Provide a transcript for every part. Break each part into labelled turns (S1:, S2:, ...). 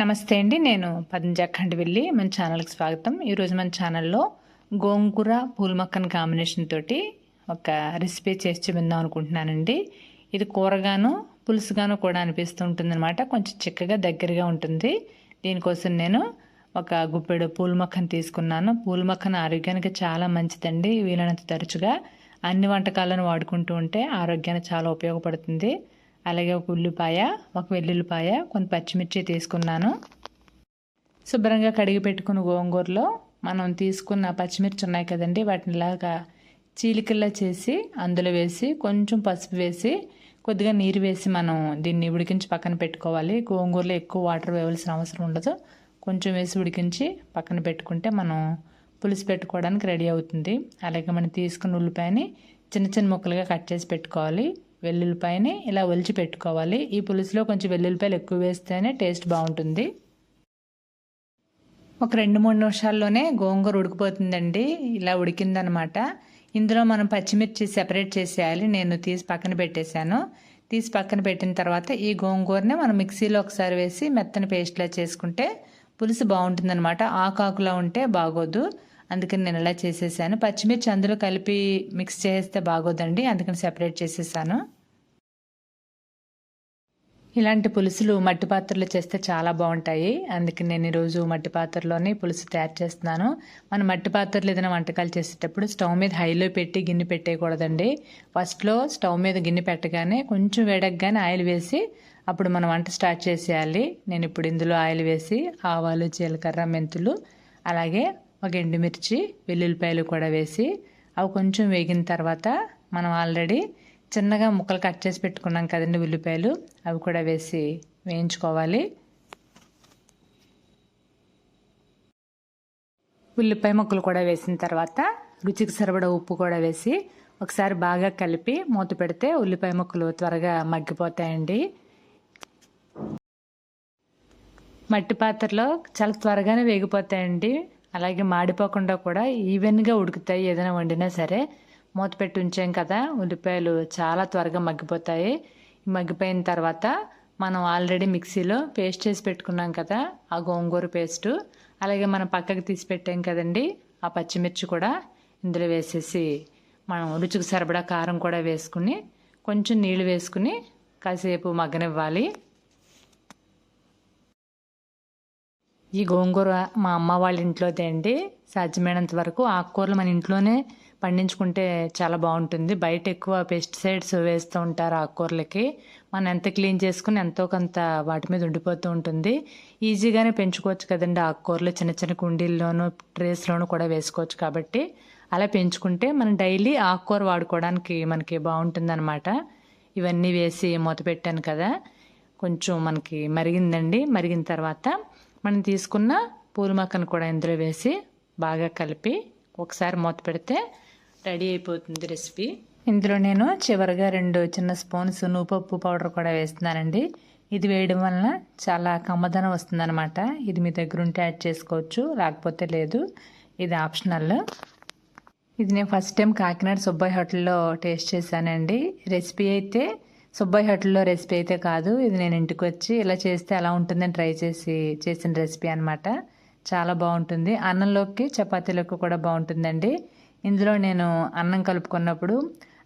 S1: నమస్తే అండి నేను పద్మజాఖండ్ వెళ్ళి మన ఛానల్కి స్వాగతం. ఈరోజు మన ఛానల్లో గోంగూర పూల మొక్కన్ కాంబినేషన్ తోటి ఒక రెసిపీ చేసి చూపిందాం అనుకుంటున్నానండి. ఇది కూరగాను పులుసుగాను కూడా అనిపిస్తూ ఉంటుంది అనమాట కొంచెం చిక్కగా దగ్గరగా ఉంటుంది. దీనికోసం నేను ఒక గుప్పెడు పూల మొక్కను తీసుకున్నాను. పూల మొక్కను ఆరోగ్యానికి చాలా మంచిదండి వీలైనంత తరచుగా. అన్ని వంటకాలను వాడుకుంటూ ఉంటే ఆరోగ్యానికి చాలా ఉపయోగపడుతుంది. అలాగే ఒక ఉల్లిపాయ ఒక వెల్లుల్లిపాయ కొంత పచ్చిమిర్చి తీసుకున్నాను. శుభ్రంగా కడిగి పెట్టుకున్న గోంగూరలో మనం తీసుకున్న పచ్చిమిర్చి ఉన్నాయి కదండి వాటిని ఇలాగా చీలికల్లా చేసి అందులో వేసి కొంచెం పసుపు వేసి కొద్దిగా నీరు వేసి మనం దీన్ని ఉడికించి పక్కన పెట్టుకోవాలి. గోంగూరలో ఎక్కువ వాటర్ వేయవలసిన అవసరం ఉండదు. కొంచెం వేసి ఉడికించి పక్కన పెట్టుకుంటే మనం పులుసు పెట్టుకోవడానికి రెడీ అవుతుంది. అలాగే మనం తీసుకున్న ఉల్లిపాయని చిన్న చిన్న ముక్కలుగా కట్ చేసి పెట్టుకోవాలి. వెల్లుల్లిపాయని ఇలా ఒలిచి పెట్టుకోవాలి. ఈ పులుసులో కొంచెం వెల్లుల్లిపాయలు ఎక్కువ వేస్తేనే టేస్ట్ బాగుంటుంది. ఒక రెండు మూడు నిమిషాల్లోనే గోంగూర ఉడికిపోతుందండి. ఇలా ఉడికిందనమాట. ఇందులో మనం పచ్చిమిర్చి సెపరేట్ చేసేయాలి. నేను తీసి పక్కన పెట్టేశాను. తీసి పక్కన పెట్టిన తర్వాత ఈ గోంగూరని మనం మిక్సీలో ఒకసారి వేసి మెత్తని పేస్ట్లా చేసుకుంటే పులుసు బాగుంటుందన్నమాట ఆకాకులా ఉంటే బాగోదు. అందుకని నేను ఇలా చేసేసాను. పచ్చిమిర్చి అందులో కలిపి మిక్స్ చేస్తే బాగోదండి. అందుకని సెపరేట్ చేసేసాను. ఇలాంటి పులుసులు మట్టి పాత్రలు చేస్తే చాలా బాగుంటాయి. అందుకే నేను ఈరోజు మట్టి పాత్రలోనే పులుసు తయారు చేస్తున్నాను. మనం మట్టి పాత్రలు ఏదైనా వంటకాలు చేసేటప్పుడు స్టవ్ మీద హైలో పెట్టి గిన్నె పెట్టేయకూడదండి. ఫస్ట్లో స్టవ్ మీద గిన్నె పెట్టగానే కొంచెం వేడగ్గానే ఆయిల్ వేసి అప్పుడు మనం వంట స్టార్ట్ చేసేయాలి. నేను ఇప్పుడు ఇందులో ఆయిల్ వేసి ఆవాలు జీలకర్ర మెంతులు అలాగే ఒక ఎండుమిర్చి వెల్లుల్లిపాయలు కూడా వేసి అవి కొంచెం వేగిన తర్వాత మనం ఆల్రెడీ చిన్నగా ముక్కలు కట్ చేసి పెట్టుకున్నాం కదండి ఉల్లిపాయలు. అవి కూడా వేసి వేయించుకోవాలి. ఉల్లిపాయ ముక్కలు కూడా వేసిన తర్వాత రుచికి సరిపడ ఉప్పు కూడా వేసి ఒకసారి బాగా కలిపి మూత పెడితే ఉల్లిపాయ ముక్కలు త్వరగా మగ్గిపోతాయండి. మట్టి పాత్రలో చాలా త్వరగానే వేగిపోతాయండి. అలాగే మాడిపోకుండా కూడా ఈవెన్గా ఉడుకుతాయి. ఏదైనా వండినా సరే మూత పెట్టి ఉంచాం కదా ఉల్లిపాయలు చాలా త్వరగా మగ్గిపోతాయి. మగ్గిపోయిన తర్వాత మనం ఆల్రెడీ మిక్సీలో పేస్ట్ చేసి పెట్టుకున్నాం కదా ఆ గోంగూర పేస్టు. అలాగే మనం పక్కకి తీసి పెట్టాం కదండి ఆ పచ్చిమిర్చి కూడా ఇందులో వేసేసి మనం రుచికి సరిపడా కారం కూడా వేసుకుని కొంచెం నీళ్ళు వేసుకుని కాసేపు మగ్గనివ్వాలి. ఈ గోంగూర మా అమ్మ వాళ్ళ ఇంట్లోదే అండి. సాధ్యమైనంత వరకు ఆకుకూరలు మన ఇంట్లోనే పండించుకుంటే చాలా బాగుంటుంది. బయట ఎక్కువ పెస్టిసైడ్స్ వేస్తూ ఉంటారు ఆకుకూరలకి మనం ఎంత క్లీన్ చేసుకుని ఎంతో కొంత వాటి మీద ఉండిపోతూ ఉంటుంది. ఈజీగానే పెంచుకోవచ్చు కదండి ఆకుకూరలు చిన్న చిన్న కుండీల్లోనూ ట్రేస్లోనూ కూడా వేసుకోవచ్చు కాబట్టి అలా పెంచుకుంటే మనం డైలీ ఆకుకూర వాడుకోవడానికి మనకి బాగుంటుందన్నమాట. ఇవన్నీ వేసి మూత పెట్టాను కదా. కొంచెం మనకి మరిగిందండి. మరిగిన తర్వాత మనం తీసుకున్న పూల మొక్కను కూడా ఇందులో వేసి బాగా కలిపి ఒకసారి మూత పెడితే రెడీ అయిపోతుంది రెసిపీ. ఇందులో నేను చివరిగా రెండు చిన్న స్పూన్స్ నూపప్పు పౌడర్ కూడా వేస్తున్నానండి. ఇది వేయడం వలన చాలా కమ్మదనం వస్తుందన్నమాట. ఇది మీ దగ్గర ఉంటే యాడ్ చేసుకోవచ్చు లేకపోతే లేదు. ఇది ఆప్షనల్. ఇది నేను ఫస్ట్ టైం కాకినాడ సుబ్బయ్య హోటల్లో టేస్ట్ చేశానండి. రెసిపీ అయితే సుబ్బయ్య హోటల్లో రెసిపీ అయితే కాదు. ఇది నేను ఇంటికి వచ్చి ఇలా చేస్తే ఎలా ఉంటుందని ట్రై చేసి చేసిన రెసిపీ అనమాట చాలా బాగుంటుంది. అన్నంలోకి చపాతీలోకి కూడా బాగుంటుందండి. ఇందులో నేను అన్నం కలుపుకున్నప్పుడు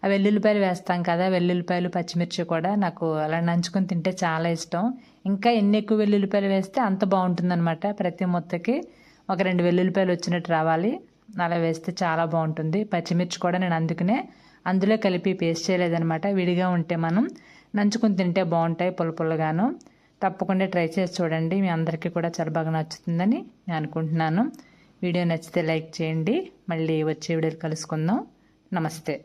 S1: ఆ వెల్లుల్లిపాయలు వేస్తాం కదా వెల్లుల్లిపాయలు పచ్చిమిర్చి కూడా నాకు అలా నంచుకొని తింటే చాలా ఇష్టం. ఇంకా ఎన్ని ఎక్కువ వెల్లుల్లిపాయలు వేస్తే అంత బాగుంటుందన్నమాట ప్రతి ముత్తకి ఒక రెండు వెల్లుల్లిపాయలు వచ్చినట్టు రావాలి. అలా వేస్తే చాలా బాగుంటుంది. పచ్చిమిర్చి కూడా నేను అందుకనే అందులో కలిపి పేస్ట్ చేయలేదనమాట విడిగా ఉంటే మనం నంచుకుని తింటే బాగుంటాయి పుల్ల పుల్లగాను తప్పకుండా ట్రై చేసి చూడండి. మీ అందరికీ కూడా చాలా బాగా నచ్చుతుందని నేను అనుకుంటున్నాను. వీడియో నచ్చితే లైక్ చేయండి. మళ్ళీ వచ్చే వీడియోలు కలుసుకుందాం. నమస్తే.